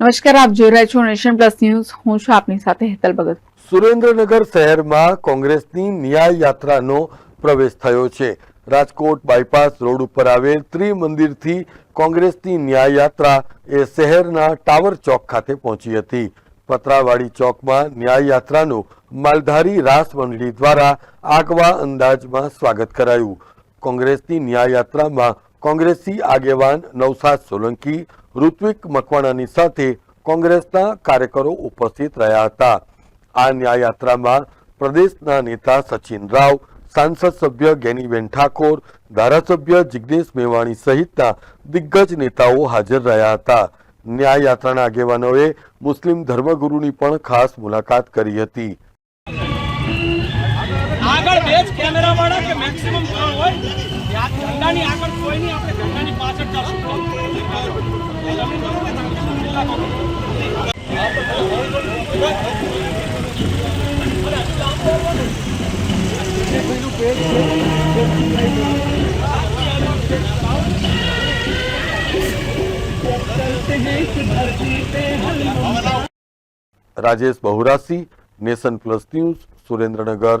નમસ્કાર, આપ જોઈ રહ્યા છો નેશન પ્લસ ન્યૂઝ. હું છું આપની સાથે હેતલ ભગત. સુરેન્દ્રનગર શહેરમાં કોંગ્રેસની ન્યાય યાત્રાનો પ્રવેશ થયો છે. રાજકોટ બાયપાસ રોડ ઉપર આવેલ ત્રિમંદિરથી કોંગ્રેસની ન્યાય યાત્રા એ શહેરના ટાવર ચોક ખાતે પહોંચી હતી. પતરાવાડી ચોકમાં ન્યાય યાત્રાનું માલધારી રાસ મંડળી દ્વારા આગવા અંદાજમાં સ્વાગત કરાયું. કોંગ્રેસની ન્યાય યાત્રામાં કોંગ્રેસી આગેવાન નવસાદ સોલંકી, ઋત્વિક મકવાણાની સાથે કોંગ્રેસના કાર્યકરો ઉપસ્થિત રહ્યા હતા. આ ન્યાયયાત્રામાં પ્રદેશના નેતા સચિન રાવ, સાંસદ સભ્ય ગેનીબેન ઠાકોર, ધારાસભ્ય જિગ્નેશ મેવાણી સહિતના દિગ્ગજ નેતાઓ હાજર રહ્યા હતા. ન્યાયયાત્રાના આગેવાનોએ મુસ્લિમ ધર્મગુરુની પણ ખાસ મુલાકાત કરી હતી. આગળ બે જ કેમેરા વાળા કે મેક્સિમમ ત્રણ હોય, ત્યાં ઝંડાની આગળ કોઈ નહીં, આપણે ઝંડાની પાછળ Rajesh Bahurasi nation plus news, Surendranagar.